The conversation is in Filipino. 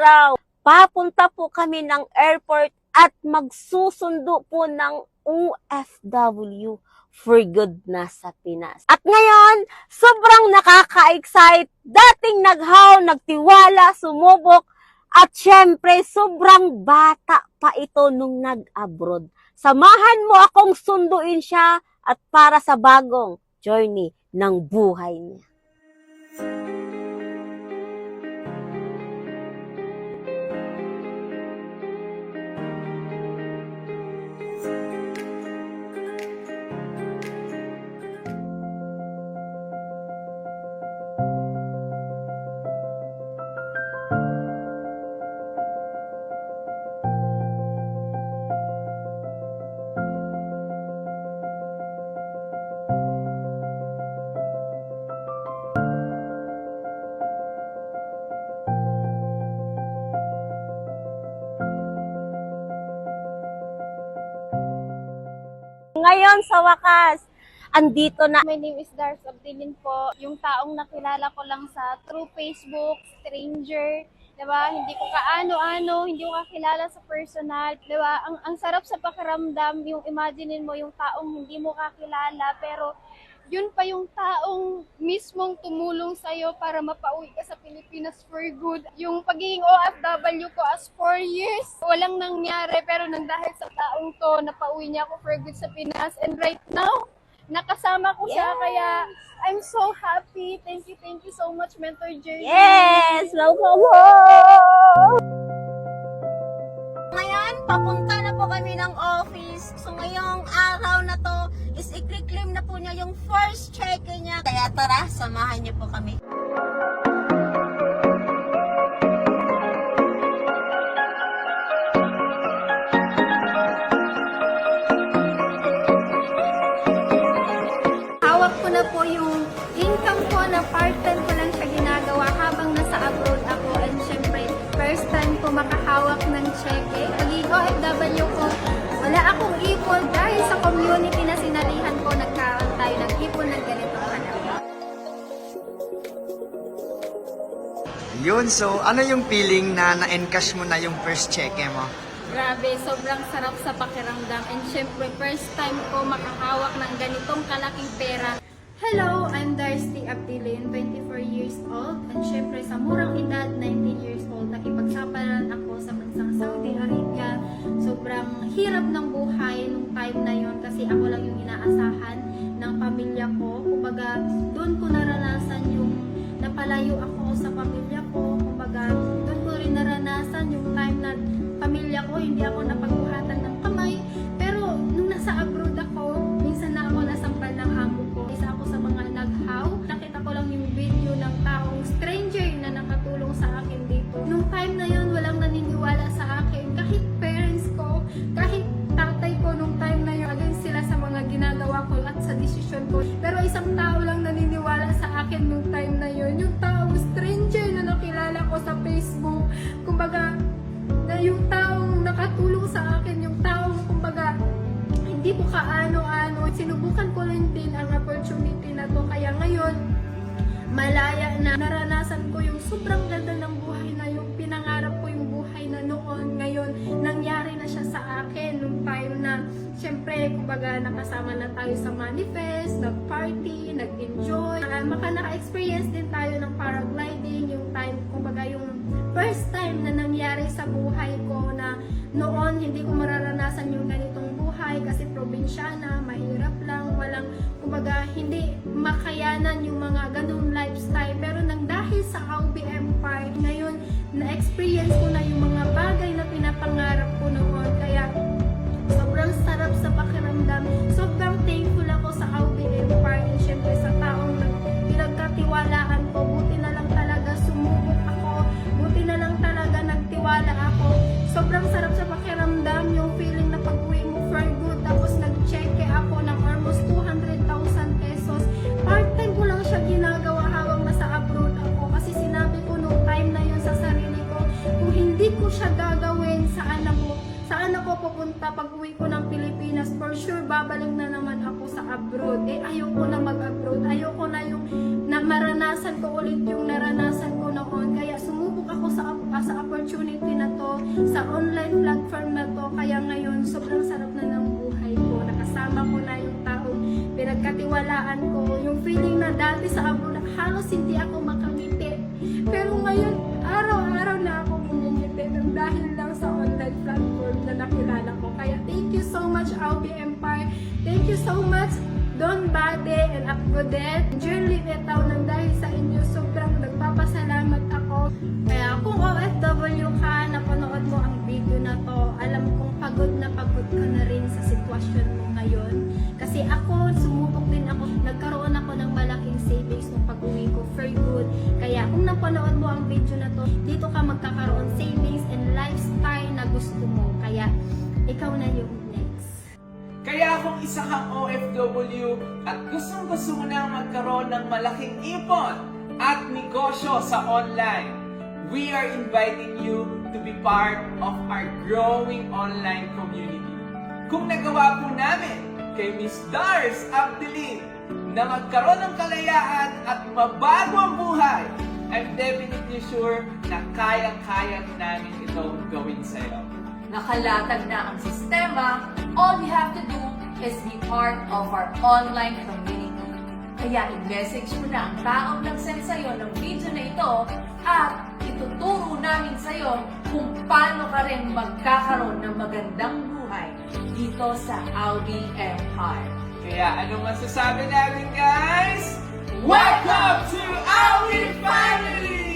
araw, papunta po kami ng airport at magsusundo po ng OFW for good na sa Pinas. At ngayon, sobrang nakaka-excite. Dating naghaw, nagtiwala, sumubok, at syempre, sobrang bata pa ito nung nag-abroad. Samahan mo akong sunduin siya at para sa bagong journey ng buhay niya. Ngayon sa wakas, andito na My name is Dars Abdilin po. Yung taong nakilala ko lang sa through Facebook, stranger, 'di ba? Hindi ko kaano-ano, hindi ko kakilala sa personal, 'di ba? Ang ang sarap sa pakiramdam yung imaginein mo yung taong hindi mo kakilala pero yun pa yung taong mismong tumulong sa'yo para mapauwi ka sa Pilipinas for good. Yung pagiging OFW ko as 4 years, walang nangyari pero nang dahil sa taong to, napauwi niya ako for good sa Pinas. And right now, nakasama ko siya kaya I'm so happy. Thank you, thank you so much, Mentor Jerry. Yes! Welcome home! Ngayon, papunta na po kami ng office. So, ngayong araw na to is i-claim na po niya yung first check niya. Kaya tara, samahan niyo po kami. Yung income ko na part-time ko lang siya ginagawa habang nasa abroad ako. And syempre, first time ko makahawak ng cheque. Pagiging OFW ko, wala akong ipon dahil sa community na sinalihan ko, nagkaroon tayo ng ipon ng ganitong hanap. Yun, so ano yung feeling na na-encash mo na yung first check mo? Grabe, sobrang sarap sa pakiramdam. And syempre, first time ko makahawak ng ganitong kalaking pera. Abdilin, 24 years old. And syempre, sa murang edad, 19 years old, nakipagsapalan ako sa bansang Saudi Arabia. Sobrang hirap ng buhay nung time na yon kasi ako lang yung inaasahan ng pamilya ko. Kumbaga, doon ko naranasan yung napalayo ako sa pamilya ko. Kumbaga, doon ko rin naranasan yung time na pamilya ko, hindi ako napagbuhatan ng ngayon, malaya na naranasan ko yung sobrang ganda ng buhay na yung pinangarap ko yung buhay na noon. Ngayon, nangyari na siya sa akin nung time na syempre, kumbaga nakasama na tayo sa manifest, nag-party, nag-enjoy. Uh, maka naka-experience din tayo ng paragliding, yung time, kumbaga yung first time na nangyari sa buhay ko na noon hindi ko mararanasan yung ganitong buhay kasi probinsyana, mahirap lang, walang, kumbaga, hindi makayanan yung mga ganung lifestyle. Pero nang dahil sa Audi Empire, ngayon, na-experience ko na yung mga bagay na pinapangarap pupunta pag uwi ko ng Pilipinas, for sure babalik na naman ako sa abroad. Eh, ayoko na mag-abroad. Ayoko na yung na maranasan ko ulit yung naranasan ko noon. Kaya sumubok ako sa, ah, sa opportunity na to, sa online platform na to. Kaya ngayon, sobrang sarap na ng buhay ko. Nakasama ko na yung taong pinagkatiwalaan ko. Yung feeling na dati sa abroad, halos hindi ako makangiti. Pero ngayon, you so much, Albi Empire. Thank you so much, Don Bade and Akgodet. Jerly Betaw nang dahil sa inyo, sobrang nagpapasalamat ako. Kaya kung OFW ka, napanood Kaya kung isa kang OFW at gustong gusto mo nang magkaroon ng malaking ipon at negosyo sa online, we are inviting you to be part of our growing online community. Kung nagawa po namin kay Miss Dars Abdelin na magkaroon ng kalayaan at mabago ang buhay, I'm definitely sure na kayang-kaya namin itong gawin sa'yo. Nakalatag na ang sistema, all you have to do is be part of our online community. Kaya i-message mo na ang taong nag-send sa'yo ng video na ito at ituturo namin sa'yo kung paano ka rin magkakaroon ng magandang buhay dito sa Audi Empire. Kaya ano masasabi namin guys? Welcome to our family!